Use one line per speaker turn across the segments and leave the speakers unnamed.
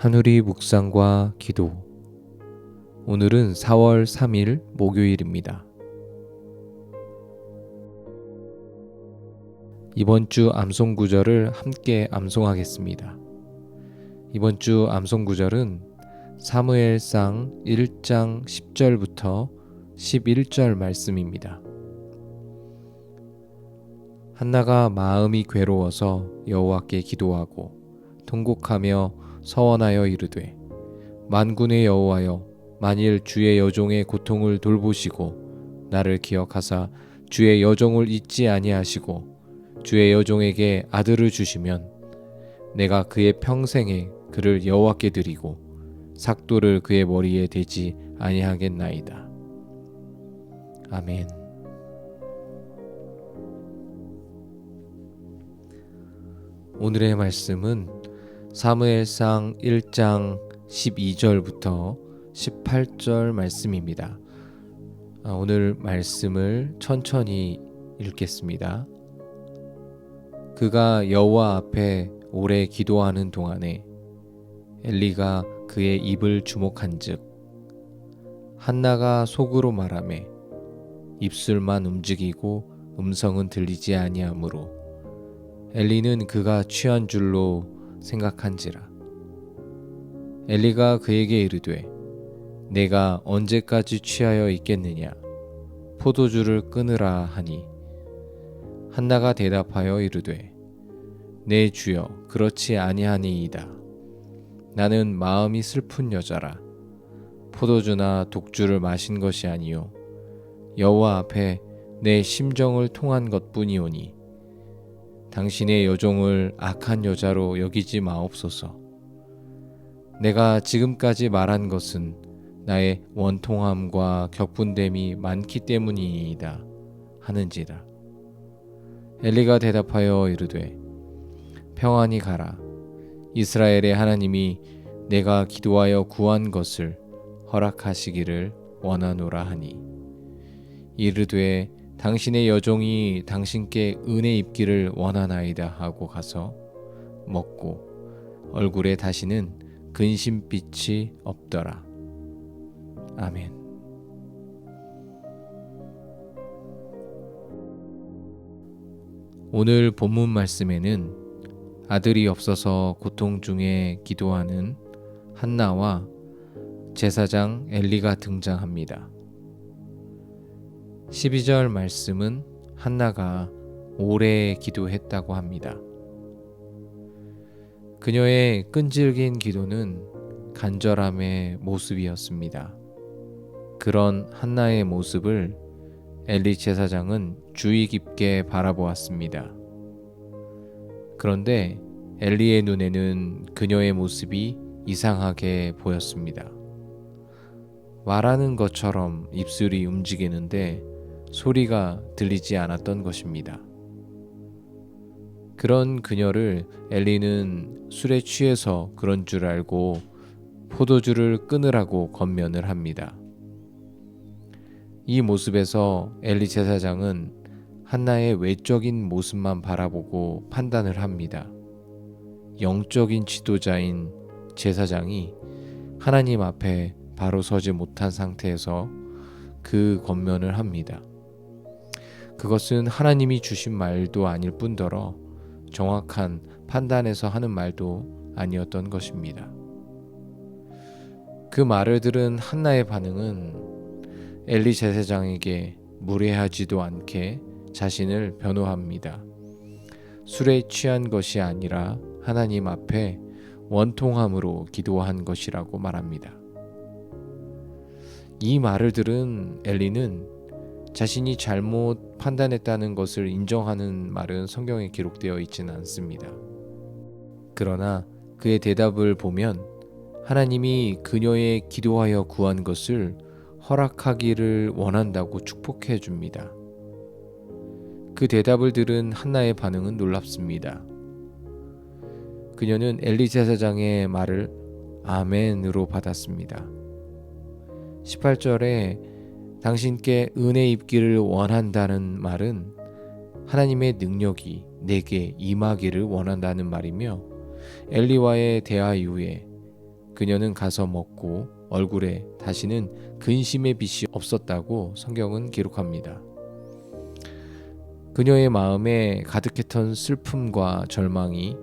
하누리 묵상과 기도 오늘은 4월 3일 목요일입니다. 이번 주 암송 구절을 함께 암송하겠습니다. 이번 주 암송 구절은 사무엘상 1장 10절부터 11절 말씀입니다. 한나가 마음이 괴로워서 여호와께 기도하고 통곡하며 서원하여 이르되 만군의 여호와여 만일 주의 여종의 고통을 돌보시고 나를 기억하사 주의 여종을 잊지 아니하시고 주의 여종에게 아들을 주시면 내가 그의 평생에 그를 여호와께 드리고 삭도를 그의 머리에 대지 아니하겠나이다. 아멘. 오늘의 말씀은 사무엘상 1장 12절부터 18절 말씀입니다. 아, 오늘 말씀을 천천히 읽겠습니다. 그가 여호와 앞에 오래 기도하는 동안에 엘리가 그의 입을 주목한즉 한나가 속으로 말하매 입술만 움직이고 음성은 들리지 아니하므로 엘리는 그가 취한 줄로 생각한지라. 엘리가 그에게 이르되 내가 언제까지 취하여 있겠느냐? 포도주를 끊으라 하니. 한나가 대답하여 이르되 내 주여 그렇지 아니하니이다. 나는 마음이 슬픈 여자라. 포도주나 독주를 마신 것이 아니요. 여호와 앞에 내 심정을 통한 것뿐이오니 당신의 여종을 악한 여자로 여기지 마옵소서. 내가 지금까지 말한 것은 나의 원통함과 격분됨이 많기 때문이니이다 하는지라. 엘리가 대답하여 이르되 평안히 가라. 이스라엘의 하나님이 내가 기도하여 구한 것을 허락하시기를 원하노라 하니 이르되 당신의 여종이 당신께 은혜 입기를 원하나이다 하고 가서 먹고 얼굴에 다시는 근심빛이 없더라. 아멘. 오늘 본문 말씀에는 아들이 없어서 고통 중에 기도하는 한나와 제사장 엘리가 등장합니다. 12절 말씀은 한나가 오래 기도했다고 합니다. 그녀의 끈질긴 기도는 간절함의 모습이었습니다. 그런 한나의 모습을 엘리 제사장은 주의 깊게 바라보았습니다. 그런데 엘리의 눈에는 그녀의 모습이 이상하게 보였습니다. 말하는 것처럼 입술이 움직이는데 소리가 들리지 않았던 것입니다. 그런 그녀를 엘리는 술에 취해서 그런 줄 알고 포도주를 끊으라고 건면을 합니다. 이 모습에서 엘리 제사장은 한나의 외적인 모습만 바라보고 판단을 합니다. 영적인 지도자인 제사장이 하나님 앞에 바로 서지 못한 상태에서 그 건면을 합니다. 그것은 하나님이 주신 말도 아닐 뿐더러 정확한 판단에서 하는 말도 아니었던 것입니다. 그 말을 들은 한나의 반응은 엘리 제사장에게 무례하지도 않게 자신을 변호합니다. 술에 취한 것이 아니라 하나님 앞에 원통함으로 기도한 것이라고 말합니다. 이 말을 들은 엘리는 자신이 잘못 판단했다는 것을 인정하는 말은 성경에 기록되어 있지는 않습니다. 그러나 그의 대답을 보면 하나님이 그녀의 기도하여 구한 것을 허락하기를 원한다고 축복해 줍니다. 그 대답을 들은 한나의 반응은 놀랍습니다. 그녀는 엘리제 사장의 말을 아멘으로 받았습니다. 18절에 당신께 은혜 입기를 원한다는 말은 하나님의 능력이 내게 임하기를 원한다는 말이며 엘리와의 대화 이후에 그녀는 가서 먹고 얼굴에 다시는 근심의 빛이 없었다고 성경은 기록합니다. 그녀의 마음에 가득했던 슬픔과 절망이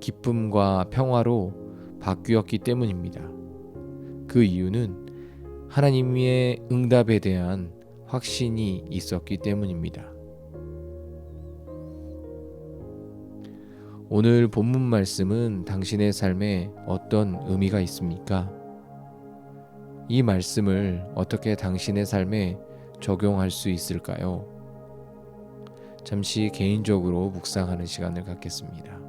기쁨과 평화로 바뀌었기 때문입니다. 그 이유는 하나님의 응답에 대한 확신이 있었기 때문입니다. 오늘 본문 말씀은 당신의 삶에 어떤 의미가 있습니까? 이 말씀을 어떻게 당신의 삶에 적용할 수 있을까요? 잠시 개인적으로 묵상하는 시간을 갖겠습니다.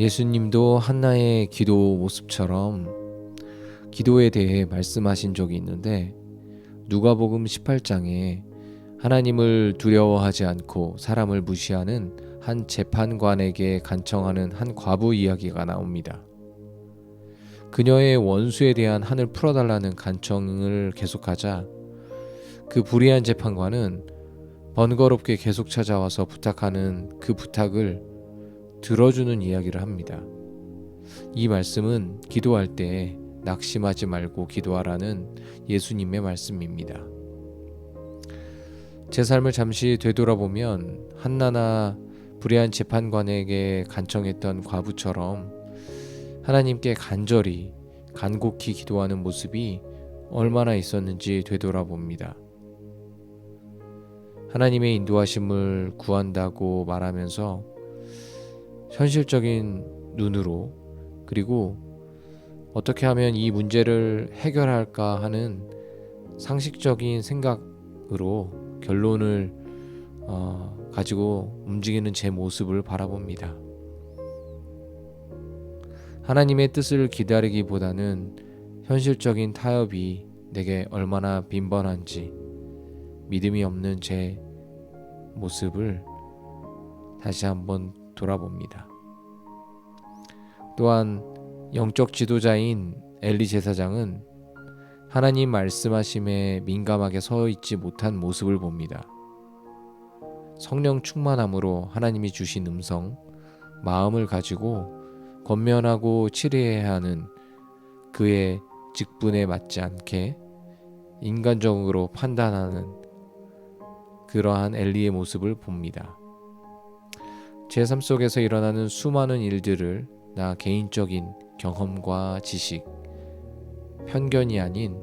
예수님도 한나의 기도 모습처럼 기도에 대해 말씀하신 적이 있는데 누가복음 18장에 하나님을 두려워하지 않고 사람을 무시하는 한 재판관에게 간청하는 한 과부 이야기가 나옵니다. 그녀의 원수에 대한 한을 풀어달라는 간청을 계속하자 그 불의한 재판관은 번거롭게 계속 찾아와서 부탁하는 그 부탁을 들어주는 이야기를 합니다. 이 말씀은 기도할 때 낙심하지 말고 기도하라는 예수님의 말씀입니다. 제 삶을 잠시 되돌아보면 한나나 불의한 재판관에게 간청했던 과부처럼 하나님께 간절히 간곡히 기도하는 모습이 얼마나 있었는지 되돌아봅니다. 하나님의 인도하심을 구한다고 말하면서 현실적인 눈으로 그리고 어떻게 하면 이 문제를 해결할까 하는 상식적인 생각으로 결론을 어, 가지고 움직이는 제 모습을 바라봅니다. 하나님의 뜻을 기다리기보다는 현실적인 타협이 내게 얼마나 빈번한지 믿음이 없는 제 모습을 다시 한번 돌아봅니다. 또한 영적 지도자인 엘리 제사장은 하나님 말씀하심에 민감하게 서 있지 못한 모습을 봅니다. 성령 충만함으로 하나님이 주신 음성, 마음을 가지고 권면하고 치료해야 하는 그의 직분에 맞지 않게 인간적으로 판단하는 그러한 엘리의 모습을 봅니다. 제 삶 속에서 일어나는 수많은 일들을 나 개인적인 경험과 지식, 편견이 아닌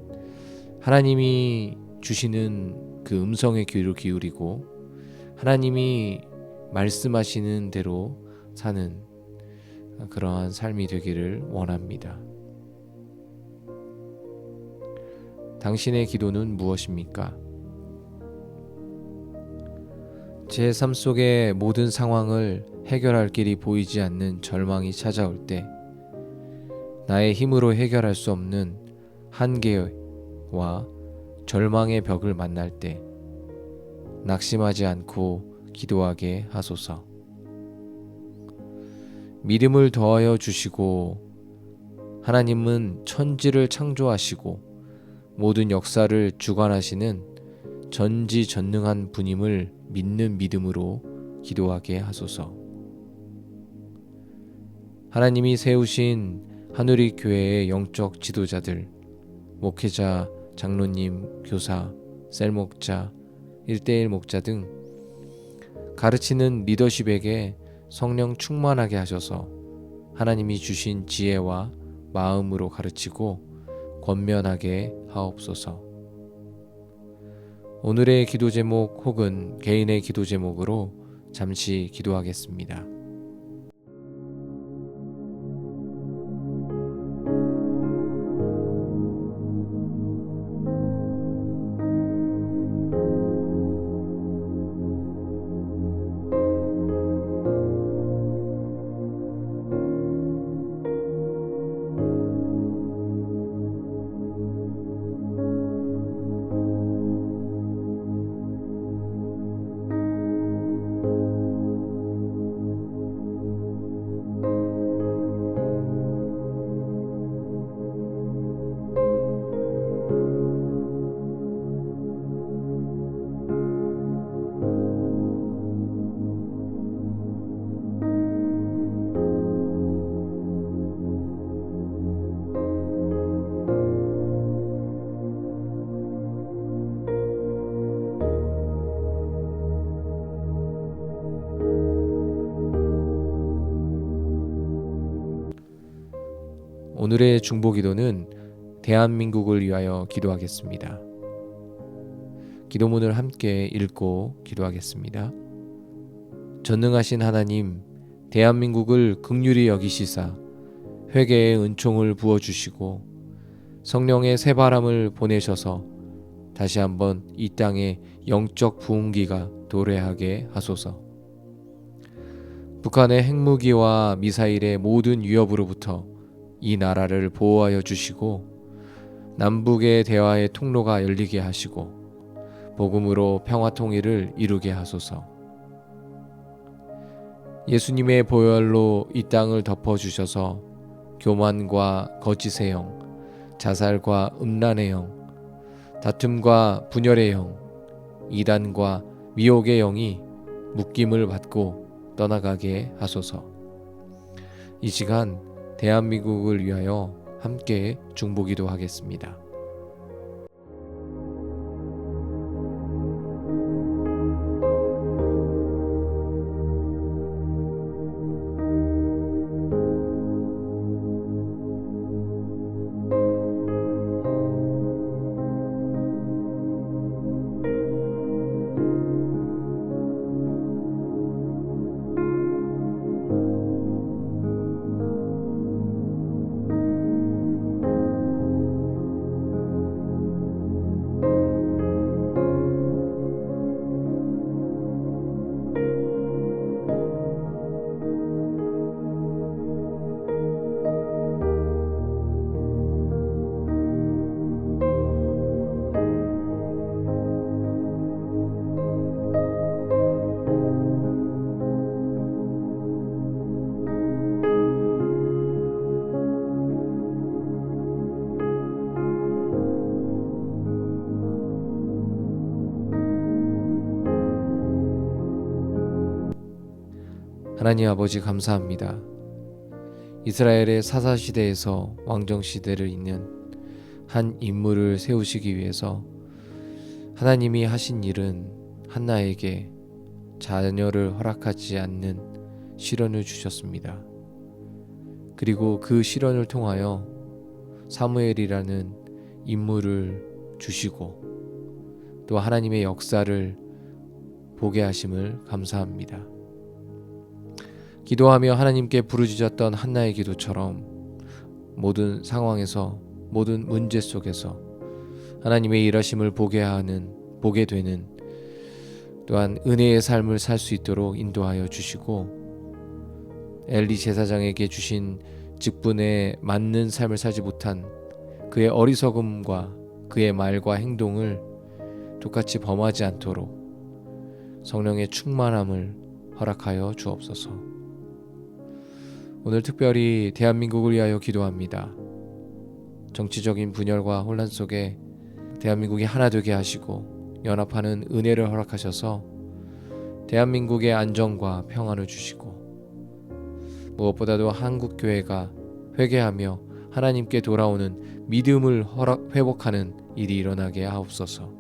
하나님이 주시는 그 음성의 귀를 기울이고 하나님이 말씀하시는 대로 사는 그러한 삶이 되기를 원합니다. 당신의 기도는 무엇입니까? 제 삶 속의 모든 상황을 해결할 길이 보이지 않는 절망이 찾아올 때 나의 힘으로 해결할 수 없는 한계와 절망의 벽을 만날 때 낙심하지 않고 기도하게 하소서. 믿음을 더하여 주시고 하나님은 천지를 창조하시고 모든 역사를 주관하시는 전지전능한 분임을 믿는 믿음으로 기도하게 하소서. 하나님이 세우신 하누리 교회의 영적 지도자들, 목회자, 장로님, 교사, 셀목자, 일대일 목자 등 가르치는 리더십에게 성령 충만하게 하셔서 하나님이 주신 지혜와 마음으로 가르치고 권면하게 하옵소서. 오늘의 기도 제목 혹은 개인의 기도 제목으로 잠시 기도하겠습니다. 오늘의 중보 기도는 대한민국을 위하여 기도하겠습니다. 기도문을 함께 읽고 기도하겠습니다. 전능하신 하나님, 대한민국을 극률히 여기시사 회개의 은총을 부어 주시고 성령의 새 바람을 보내셔서 다시 한번 이 땅에 영적 부흥기가 도래하게 하소서. 북한의 핵무기와 미사일의 모든 위협으로부터 이 나라를 보호하여 주시고 남북의 대화의 통로가 열리게 하시고 복음으로 평화 통일을 이루게 하소서. 예수님의 보혈로 이 땅을 덮어 주셔서 교만과 거짓의 영, 자살과 음란의 영, 다툼과 분열의 영, 이단과 미혹의 영이 묶임을 받고 떠나가게 하소서. 이 시간 대한민국을 위하여 함께 중보기도 하겠습니다. 하나님 아버지 감사합니다. 이스라엘의 사사 시대에서 왕정 시대를 잇는 한 인물을 세우시기 위해서 하나님이 하신 일은 한나에게 자녀를 허락하지 않는 시련을 주셨습니다. 그리고 그 시련을 통하여 사무엘이라는 인물을 주시고 또 하나님의 역사를 보게 하심을 감사합니다. 기도하며 하나님께 부르짖었던 한나의 기도처럼 모든 상황에서 모든 문제 속에서 하나님의 일하심을 보게 하는 보게 되는 또한 은혜의 삶을 살 수 있도록 인도하여 주시고 엘리 제사장에게 주신 직분에 맞는 삶을 살지 못한 그의 어리석음과 그의 말과 행동을 똑같이 범하지 않도록 성령의 충만함을 허락하여 주옵소서. 오늘 특별히 대한민국을 위하여 기도합니다. 정치적인 분열과 혼란 속에 대한민국이 하나 되게 하시고 연합하는 은혜를 허락하셔서 대한민국의 안정과 평안을 주시고 무엇보다도 한국 교회가 회개하며 하나님께 돌아오는 믿음을 허락, 회복하는 일이 일어나게 하옵소서.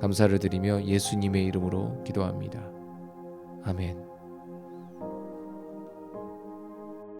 감사를 드리며 예수님의 이름으로 기도합니다. 아멘.